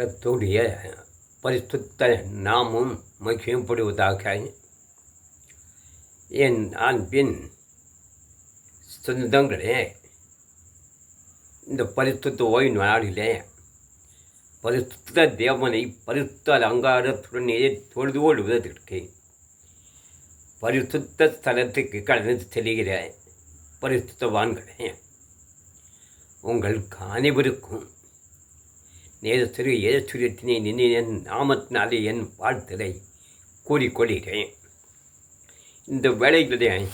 கத்துடைய பரிசுத்த நாமும் மகிழப்படுவதாக என் அன்பின் சொந்தங்களே இந்த பரிசுத்த ஓய்வு நாளிலே பரிசுத்த தேவனை பரிசுத்த அலங்காரத்துடனே தொழுது கொள்வதற்கு பரிசுத்த ஸ்தலத்துக்கு கடந்து செல்கிற பரிசுத்தவான்களே உங்கள் அனைவருக்கும் நேரத்திற்கு நின்று என் நாமத்தினாலே என் வாழ்த்தலை கூறிக்கொள்கிறேன். இந்த வேலைகளே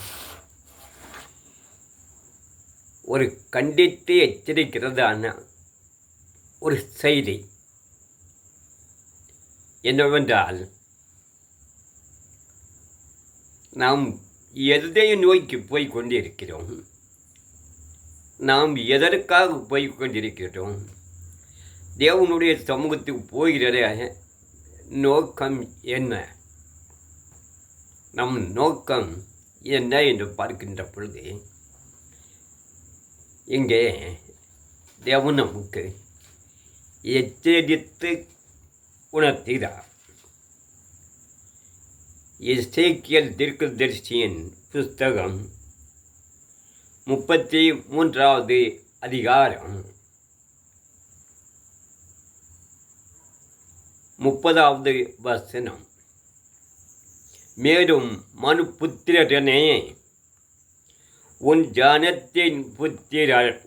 ஒரு கண்டித்து எச்சரிக்கிறதான ஒரு செய்தி என்னவென்றால் நாம் எதைய நோய்க்கு போய் கொண்டிருக்கிறோம்? நாம் எதற்காக போய் கொண்டிருக்கிறோம்? தேவனுடைய சமூகத்துக்கு போகிறத நோக்கம் என்ன? நம் நோக்கம் என்ன என்று பார்க்கின்ற பொழுது இங்கே தேவன் நமக்கு எச்சரித்து உணர்த்துகிறார். இசைக்கியல் தீர்க்கதரிசியின் புஸ்தகம் முப்பத்தி மூன்றாவது அதிகாரம் முப்பதாவது வசனம். மேலும் மனு புத்திரனே உன் ஜானத்தின் புத்திரர்.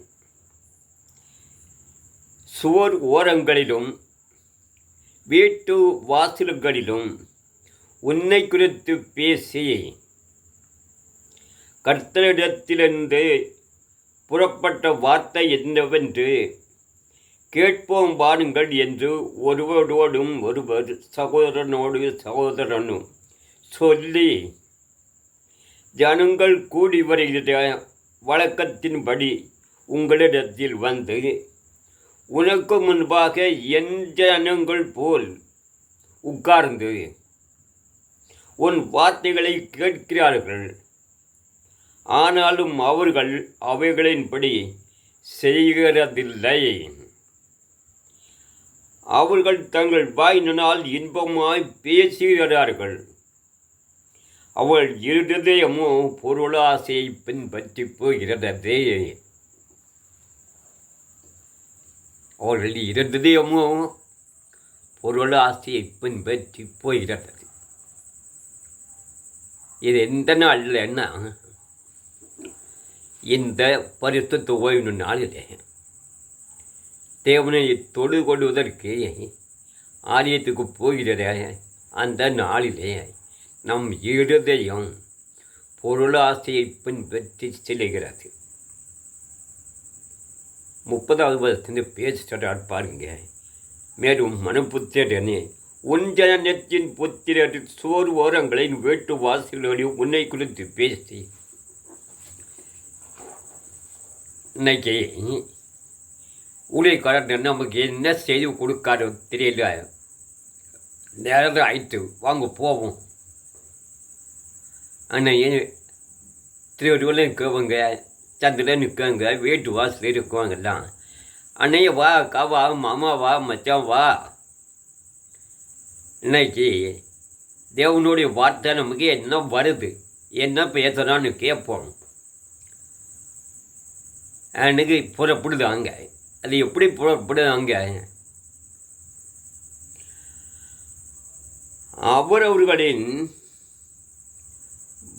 சுவர் ஓரங்களிலும் வீட்டு வாசல்களிலும் உன்னை குறித்து பேசி கர்த்தரிடத்திலிருந்து புறப்பட்ட வார்த்தை என்னவென்று கேட்போம் வாருங்கள் என்று ஒருவரோடும் ஒருவர் சகோதரனோடு சகோதரனும் சொல்லி ஜனங்கள் கூடி வருகிற வழக்கத்தின்படி உங்களிடத்தில் வந்து உனக்கு முன்பாக என் ஜனங்கள் போல் உட்கார்ந்து உன் வார்த்தைகளை கேட்கிறார்கள். ஆனாலும் அவர்கள் அவைகளின்படி செய்கிறதில்லை. அவர்கள் தங்கள் வாயினால் இன்பமாய் பேசுகிறார்கள். அவள் இருதயமோ பொருளாசையை பின்பற்றி போகிறதே. அவர்கள் இருதயமோ பொருளாசையை பின்பற்றி போகிறது. இது எந்த நாளில் என்ன? இந்த பரிசுத்த ஓய்வு நாளிலே. தேவனை தொடு கொள்வதற்கு ஆலயத்துக்கு போகிற அந்த நாளிலே நம் இருதயம் பொருளாசையை பின்பற்றி செல்கிறது முப்பதாவது வருஷத்துலேருந்து பேச சொல்கிறார் பாருங்க. மேலும் மனப்புத்திரனே உன் ஜனத்தின் புத்திரர் சோறு ஓரங்களின் வீட்டு வாசிகளோடு உன்னை குறித்து பேசி இன்னைக்கு ஊழியக்காரர் நமக்கு என்ன செய்து கொடுக்காரு தெரியல நேரம் ஆயிட்டு வாங்க போவோம். ஆனால் திருவள்ளுவர் இருக்கவங்க சந்திரன் நிற்கவங்க வீட்டு வாசல் இருக்குவாங்கெல்லாம் அன்னைய வா அக்கா வா மாமா வா மச்சான் வா. இன்னைக்கு தேவனுடைய வார்த்தை நமக்கு என்ன வருது என்ன பேசுகிறான்னு கேட்போம். எனக்கு புறப்படுது அங்கே அது எப்படி புறப்படுது அங்கே? அவரவர்களின்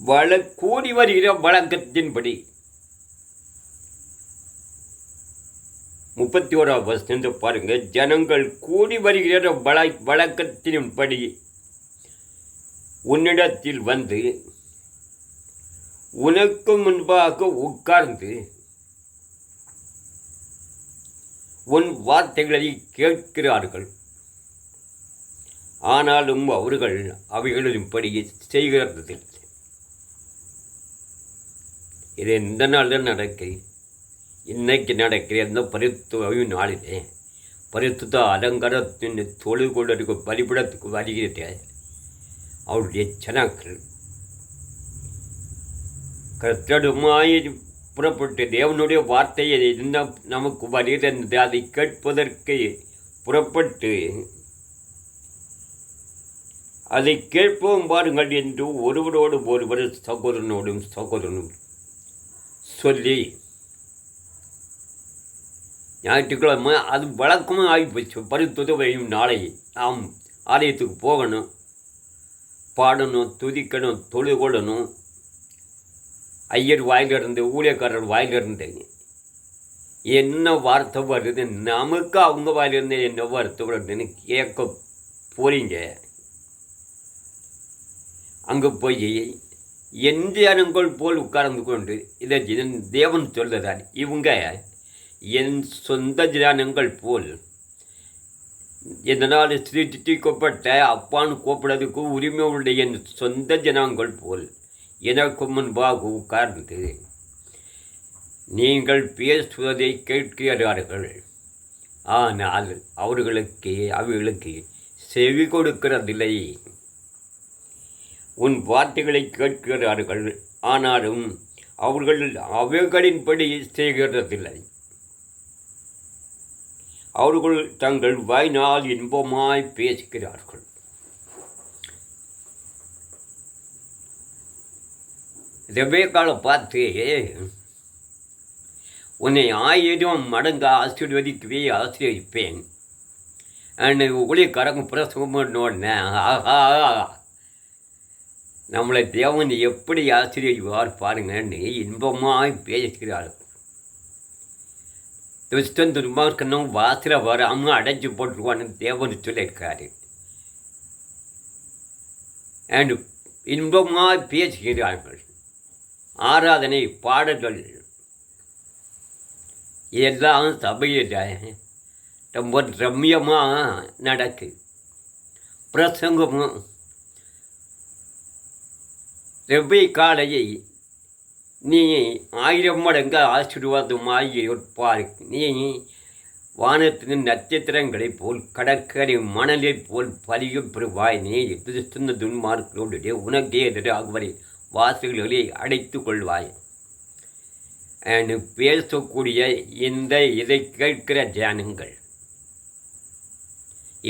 வள கூடி வருகிற வழக்கத்தின்படி முப்பத்தி ஓராவது வருஷத்து பாருங்க. ஜனங்கள் கூடி வருகிற வழ வழக்கத்தின்படி உன்னிடத்தில் வந்து உனக்கு முன்பாக உட்கார்ந்து உன் வார்த்தைகளை கேட்கிறார்கள். ஆனாலும் அவர்கள் அவைகளின்படி செய்கிறதில்லை இது எந்த நாளில் நடக்கு. இன்னைக்கு நடக்கிற எந்த பரித்துவ நாளிலே பரிசுத்த அலங்காரத்தின் தொழில் கொள்வதற்கு பலிபிடத்துக்கு வருகிறது அவருடைய ஜனங்கள். கர்த்தடுமாய் புறப்பட்டு தேவனுடைய வார்த்தையை என்ன நமக்கு வருகிறது. அதை கேட்பதற்கு புறப்பட்டு அதை கேட்போம் பாருங்கள் என்று ஒருவரோடு ஒருவர் சகோதரனோடும் சகோதரனும் சொல்லி ஞாயிற்றுக்கிழமை அது வழக்கமாக ஆகிப்போச்சு. பருத்துதவையும் நாளை நாம் ஆலயத்துக்கு போகணும். பாடணும் துதிக்கணும் தொழுகொள்ளணும். ஐயர் வாயிலிருந்து ஊழியக்காரர் வாயிலிருந்து என்ன வார்த்தை வருது நமக்கு அவங்க வாயிலிருந்து என்ன வார்த்தை வருதுன்னு கேட்க போறீங்க அங்கே போய் என் ஜனங்கள் போல் உட்கார்ந்து கொண்டு இதை ஜின தேவன் சொல்லுறார் இவங்க என் சொந்த ஜனங்கள் போல் இதனால் சிருஷ்டிக்கப்பட்ட அப்பான்னு கூப்பிடுறதுக்கு உரிமை உள்ள என் சொந்த ஜனங்கள் போல் எனக்கு முன்பாக உட்கார்ந்து நீங்கள் பேசுவதை கேட்கிறார்கள். ஆனால் அவர்களுக்கு அவைகளுக்கு செவி கொடுக்கிறதில்லை. உன் வார்த்தைகளை கேட்கிறார்கள். ஆனாலும் அவர்கள் அவைகளின்படி செய்கிறதில்லை. அவர்கள் தங்கள் வாய்நாள் இன்பமாய் பேசுகிறார்கள். ரெபேக்காலை பார்த்து. உன்னை ஆயிரம் மடங்கு ஆசீர்வதிக்கவே ஆசீர்வதிப்பேன். ஊழியக்காரங்க பிரசவம் பண்ணோடனே ஆஹா. நம்மளை தேவன் எப்படி ஆசிரியர் பாருங்கன்னு இன்பமாக பேசுகிறார்கள் துஷ்டன் துன்மார்க்கனும் வாசல வராமல் அடைஞ்சு போட்டுருவான்னு தேவன் சொல்லியிருக்காரு. அண்ட் இன்பமாக பேசுகிறார்கள். ஆராதனை பாடல்கள். எல்லாம் சபையில் ரொம்ப ரம்யமாக நடக்கு. பிரசங்கமும் ரெவ்வை காலையை நீ ஆயிரம் மடங்கு ஆசீர்வாதமாக இருப்பார் நீ வானத்தின் நட்சத்திரங்களைப் போல் கடற்கரை மணலைப் போல் பலியும் பெறுவாய். நீ கிறிஸ்துவ துன்மார்களோடு உனக்கே எதிராகுவரை வாசல்களை அடைத்து கொள்வாய். பேசக்கூடிய இந்த இதை கேட்கிற தியானங்கள்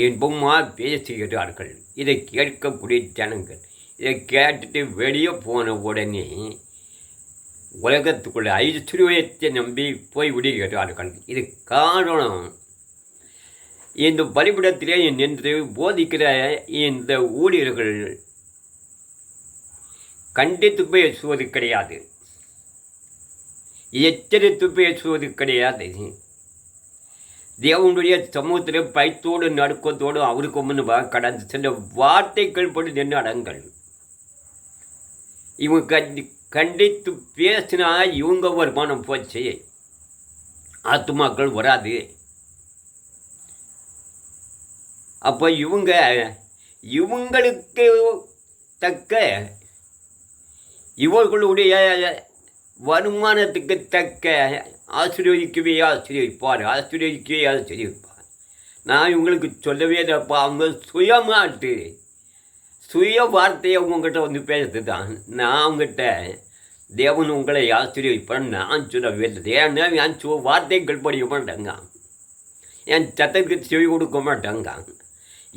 இன்பமாக பேசுகிறார்கள். இதை கேட்கக்கூடிய ஜனங்கள். இதை கேட்டுட்டு வெளியே போன உடனே உலகத்துக்குள்ள ஐஸ்வர்யத்தை நம்பி போய் விடுகிறார்கள் இது காரணம். இந்த பலிபிடத்திலே நின்று போதிக்கிற இந்த ஊழியர்கள் கண்டித்து பேசுவது கிடையாது. எச்சரித்து பேசுவது கிடையாது. தேவனுடைய சமூகத்தில் பைத்தோடு நடுக்கத்தோடு அவருக்கு முன்னு கடந்து சென்ற வார்த்தைகள் படி நின்று அடங்கள். இவங்க கண்டித்து பேசினா இவங்க வருமானம் போச்சு ஆத்துமாக்கள் வராது. அப்போ இவங்க இவங்களுக்கு தக்க இவர்களுடைய வருமானத்துக்கு தக்க ஆசீர்வதிக்கவே ஆசீர்வதிப்பார் ஆசீர்வதிக்கவே ஆசீர்வதிப்பார் நான் இவங்களுக்கு சொல்லவே தப்பா அவங்க சுயமாட்டு சுய வார்த்தையை உங்ககிட்ட வந்து பேசுறது தான் நான் அவங்ககிட்ட தேவன் உங்களை ஆச்சரியப்பேன் நான் சொல்லவே இல்லை. ஏன்னா என் சு வார்த்தைகள் படிக்க மாட்டாங்க. என் சத்தத்துக்கு செவி கொடுக்க மாட்டாங்க.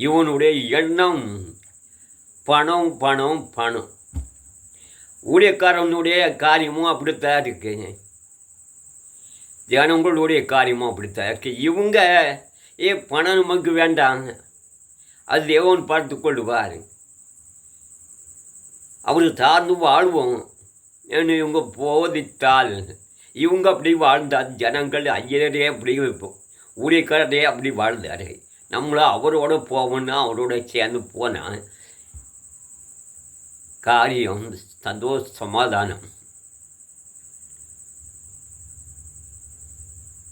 இவனுடைய எண்ணம் பணம் பணம் பணம். ஊழியக்காரனுடைய காரியமும் அப்படித்தான் இருக்கு ஜனங்களுடைய காரியமும் அப்படித்தான் இருக்கு இவங்க ஏ பணம் நமக்கு வேண்டாம். அது தேவன் பார்த்து கொள்ளுவார். அவர் சார்ந்து வாழ்வோம். ஏன்னு இவங்க போதித்தால் இவங்க அப்படி வாழ்ந்தால் ஜனங்கள் ஐயரே அப்படி வைப்போம் ஊழியக்காரரே அப்படி வாழ்ந்தார் நம்மளும் அவரோட போவோம்னா அவரோட சேர்ந்து போனால் காரியம் சந்தோஷ சமாதானம்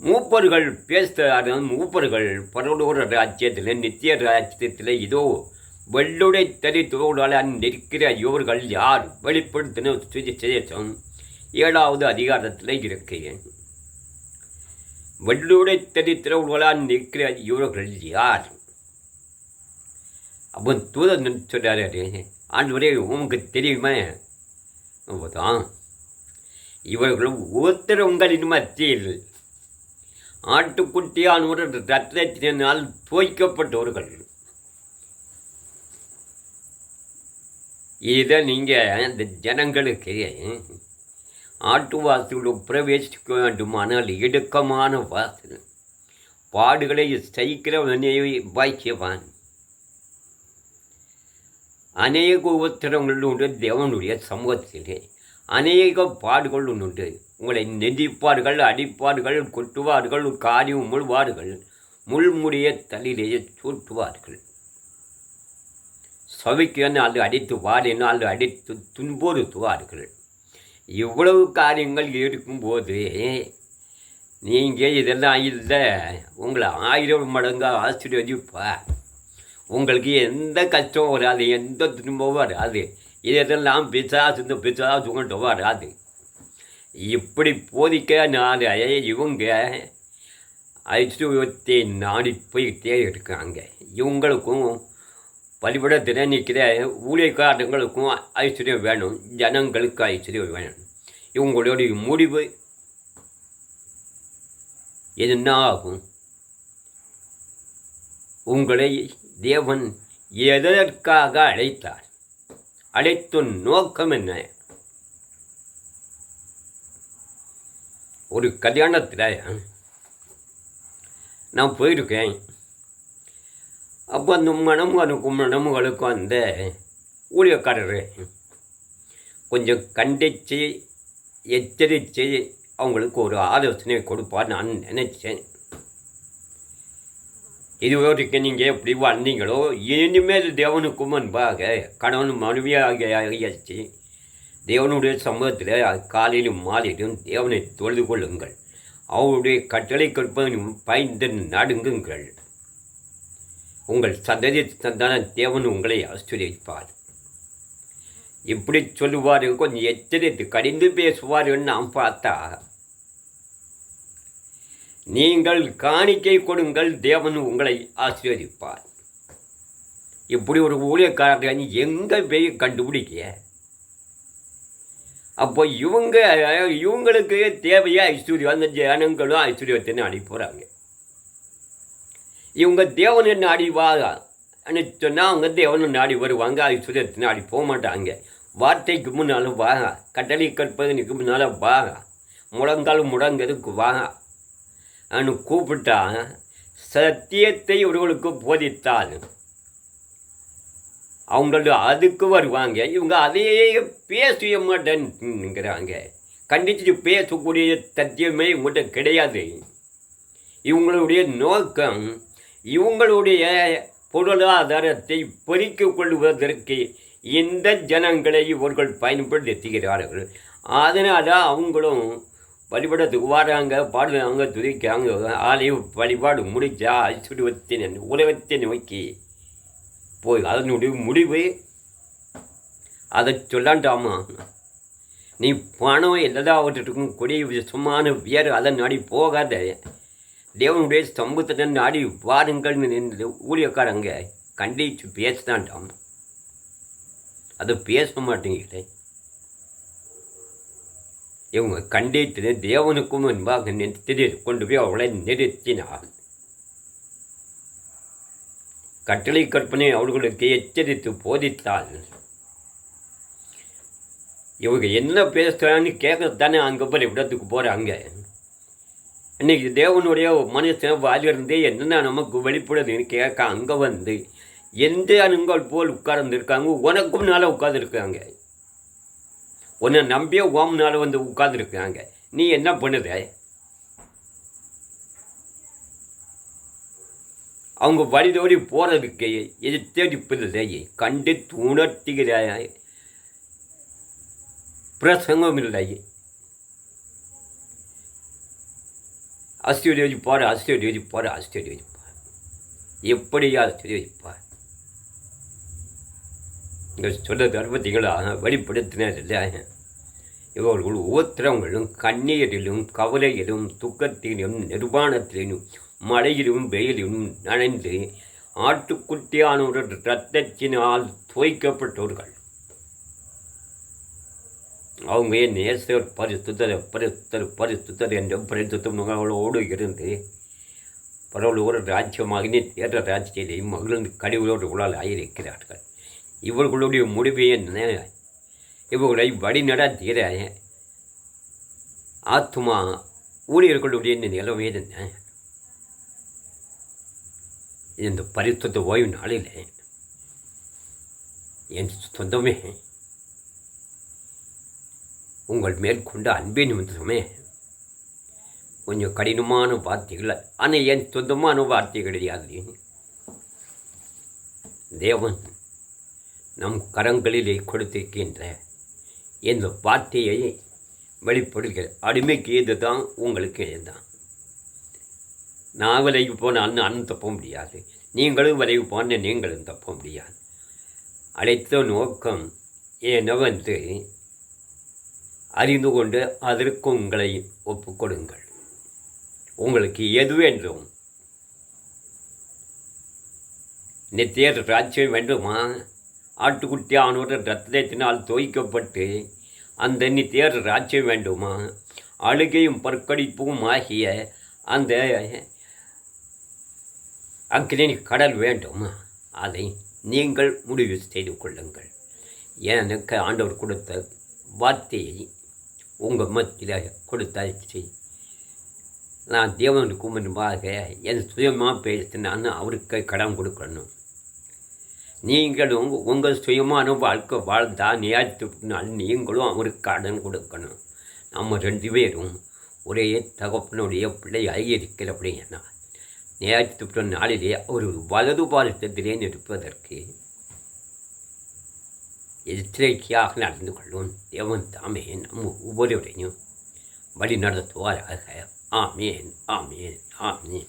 மூப்பர்கள் பேசுகிறார்கள் மூப்பர்கள் பரலோர ராஜ்யத்தில் நித்திய ராஜ்யத்தில் இதோ வெள்ளுடை தரித்தோடால் நிற்கிற இவர்கள் யார்? வெளிப்படுத்தின சுவிசேஷம் ஏழாவது அதிகாரத்தில் இருக்கிறேன். வெள்ளுடை தரித்திரவர்களால் நிற்கிற இவர்கள் யார்? அவன் தூதன் சொல்கிறாரு ஆண்டு உனக்கு தெரியுமா? தான் இவர்கள் ஒருத்தர் உங்களின் மத்தியில் ஆட்டுக்குட்டியானவர் ரத்தத்தினால் துவைக்கப்பட்டவர்கள். இதை நீங்கள் அந்த ஜனங்களுக்கு ஆட்டு வாசலுக்கு பிரவேசிக்க வேண்டுமானால் இடுக்கமான வாசல். பாடுகளை சகிக்கிறவனே பாக்கியவான் அநேக உத்தரங்கள் உண்டு தேவனுடைய சமூகத்திலே. அநேக பாடுகள் உண்டு உங்களை நெதிப்பார்கள் அடிப்பார்கள் கொட்டுவார்கள் காரியம் முழுவார்கள் முள்முடிய தலையிலேயே சூட்டுவார்கள். சவிக்கினால் அடித்து வாடினால் அடித்து துன்புறுத்துவார்கள். இவ்வளவு காரியங்கள் இருக்கும்போது நீங்கள் இதெல்லாம் இல்லை உங்களை ஆயிரம் மடங்காக ஆசீர்வதிப்பா உங்களுக்கு எந்த கஷ்டம் வராது எந்த துன்பமும் வராது. இதெல்லாம் பிசாசு இந்த பிசாசு கொண்டு வராது. இப்படி போதிக்க நான் இவங்க ஐஸ்வர்யத்தை நாடி போய்கிட்டே இருக்காங்க இவங்களுக்கும் வழிபட திறனிக்கிற ஊழியக்காரங்களுக்கும் ஐஸ்வர்யம் வேணும் ஜனங்களுக்கு ஐஸ்வர்யம் வேணும். இவங்களுடைய முடிவு என்ன ஆகும் உங்களை தேவன் எதற்காக அழைத்தார்? அழைத்தும் நோக்கம் என்ன? ஒரு கல்யாணத்தில் நான் போயிருக்கேன். அப்போ அந்த மணமகனுக்கும் மணமகளுக்கும் அந்த ஊழியக்காரர் கொஞ்சம் கண்டித்து எச்சரித்து அவங்களுக்கு ஒரு ஆலோசனை கொடுப்பார் நான் நினச்சேன். இதுவரைக்கும் நீங்கள் எப்படி வந்தீங்களோ இனிமேல் தேவனுக்கும் முன்பாக கணவன் மனைவியாக ஆகியாச்சு தேவனுடைய சமூகத்தில் காலையிலும் மாலையிலும் தேவனை தொழுது கொள்ளுங்கள் அவருடைய கட்டளை கற்பனும் பயந்து நடுங்குங்கள் உங்கள் சந்ததி சந்தான தேவன் உங்களை ஆசிரியப்பார் இப்படி சொல்லுவார் கொஞ்சம் எச்சரித்து கடிந்து பேசுவாருன்னு நாம் பார்த்தா நீங்கள் காணிக்கை கொடுங்கள் தேவன் உங்களை ஆசீர்வதிப்பார். இப்படி ஒரு ஊழியக்காரர் எங்கே போய் கண்டுபிடிக்க அப்போ இவங்க இவங்களுக்கு தேவையா ஐஸ்வர்யம் அந்த ஜனங்களும் ஐஸ்வர்யத்தை நாடி போகிறாங்க இவங்க தேவனை நாடி வாங்க சொன்னால் அவங்க தேவனை நாடி வருவாங்க ஐஸ்வர்யத்தை நாடி போக மாட்டாங்க. வார்த்தைக்கு முன்னாலும் வாங்க கட்டளை கற்பதனுக்கு முன்னால் வாங்க முழங்கால் முடங்கிறதுக்கு வாங்க கூப்பிட்டா சத்தியத்தை இவர்களுக்கு போதித்தால் அவங்களோட அதுக்கு வருவாங்க. இவங்க அதையே பேசிய மாட்டேன்னுங்கிறாங்க. கண்டித்து பேசக்கூடிய சத்தியமே இவங்கள்ட்ட கிடையாது. இவங்களுடைய நோக்கம் இவங்களுடைய பொருளாதாரத்தை பொறிக்க கொள்வதற்கு இந்த ஜனங்களை இவர்கள் பயன்படுத்துகிறார்கள். அதனால் அவங்களும் வழிபடத்துக்கு வராங்க பாடுறாங்க துதிக்காங்க. ஆலய வழிபாடு முடிச்சா ஐஸ்வர்யத்தின் உலகத்தை நோக்கி போய் அதனுடைய முடிவு அதை சொல்லாண்டாமா? நீ பணம் எல்லாவற்றுக்கும் கொடிய விஷமான வேறு அதை நாடி போகாத. தேவனுடைய சமூகத்தை நாடி வாருங்கள் ஊழியக்காரங்க கண்டிச்சு பேசினாண்டாம். அதை பேச மாட்டேங்கிட்டே இவங்க கண்டித்து தேவனுக்கும் முன்பாக நிறுத்தி கொண்டு போய் அவளை நிறுத்தினாள் கட்டளை கற்பனை அவர்களுக்கு எச்சரித்து போதித்தால் இவங்க என்ன பேசுகிறான்னு கேட்கத்தானே அங்கே போய் இடத்துக்கு போகிறாங்க இன்றைக்கி தேவனுடைய மனுஷன் வாலிருந்தே என்னென்ன நமக்கு வெளிப்படுதுன்னு கேட்க அங்கே வந்து எந்த அணுங்கள் போல் உட்கார்ந்துருக்காங்க? உனக்கும் நல்லா உட்காந்துருக்காங்க உன்னை நம்பியே ஓம்னால வந்து உட்காந்துருக்காங்க நீ என்ன பண்ணுத? அவங்க வழிதோடி போகிறதுக்கு இது தேடிப்பதில்லை கண்டு உணர்த்துகிற பிரசங்கம் இல்லை. ஆஸ்திரேலியாப்பார் ஆஸ்திரேலியாப்பார் ஆஸ்திரேலியாப்பார் எப்படியா ஆஸ்திரேலியாப்பார் இங்கே சொல்ல தர்மத்திகளா வெளிப்படுத்தினர் இல்லை. இவர்கள் ஒவ்வொருத்தரவங்களும் கண்ணீரிலும் கவலையிலும் துக்கத்திலும் நிர்வாணத்திலும் மழையிலும் வெயிலும் நனைந்து ஆட்டுக்குட்டியானவர்கள் இரத்தத்தினால் துவைக்கப்பட்டவர்கள் அவங்க நேசர் பரிசுத்தர் பரிசுத்தர் பரிசுத்தர் என்ற பரிசுத்தம் அவளோடு இருந்து பரவலோடு ராஜ்யமாக தேர்ற ராஜ்யத்தை மகிழ்ந்து கழிவுகளோடு உளால் ஆயிருக்கிறார்கள் இவர்களுடைய முடிவு என்ன? இவர்களை வழிநடத்திற ஆத்மா ஊழியர்களுடைய இந்த நிலைமை என்ன இந்த பரிசுத்த ஓய்வு நாளில். என் சொந்தமே உங்கள் மேற்கொண்ட அன்பே நிமித்தமே. கொஞ்சம் கடினமான வார்த்தைகள் ஆனால் என் சொந்தமான வார்த்தை கிடையாது தேவன் நம் கரங்களிலே கொடுத்திருக்கின்ற என்ற வார்த்தையை வெளிப்படுகிற அடிமைக்கு எது தான் உங்களுக்கு எது தான் நான் விலைக்கு போனால் அண்ணன் தப்ப முடியாது. நீங்களும் விலைக்கு போன நீங்களும் தப்ப முடியாது. அழைத்த நோக்கம் என்னவென்று அறிந்து கொண்டு அதற்கு உங்களை ஒப்புக்கொடுங்கள் உங்களுக்கு எது வேண்டும்? நித்திய ராஜ்யம் வேண்டுமா? ஆட்டுக்குட்டி ஆனோட ரத்தத்தினால் தோய்க்கப்பட்டு அந்த நித்திய ராஜ்யம் வேண்டுமா? அழுகையும் பற்கடிப்பும் ஆகிய அந்த அக்னி கடல் வேண்டும்? அதை நீங்கள் முடிவு செய்து கொள்ளுங்கள். எனக்கு ஆண்டவர் கொடுத்த வார்த்தையை உங்கள் மத்தியில் கொடுத்தாச்சு நான் தேவனுக்கு முன்பாக என் சுயமாக பேசினான்னு அவருக்கு கடன் கொடுக்கணும். நீங்களும் உங்கள் சுயமான வாழ்க்கை வாழ்ந்தால் நியாயத்துக்குனால் நீங்களும் அவருக்கு கடன் கொடுக்கணும். நம்ம ரெண்டு பேரும் ஒரே தகப்பனுடைய பிள்ளையாக இருக்கிறபடியா நியாயத்துக்கு நாளிலே ஒரு வலது பாலத்திலே நிற்பதற்கு எச்சரிக்கையாக நடந்து கொள்ளும் தேவன் தாமே நம்ம ஒவ்வொருவரையும் வழி நடத்துவாராக ஆமேன் ஆமேன் ஆமேன்.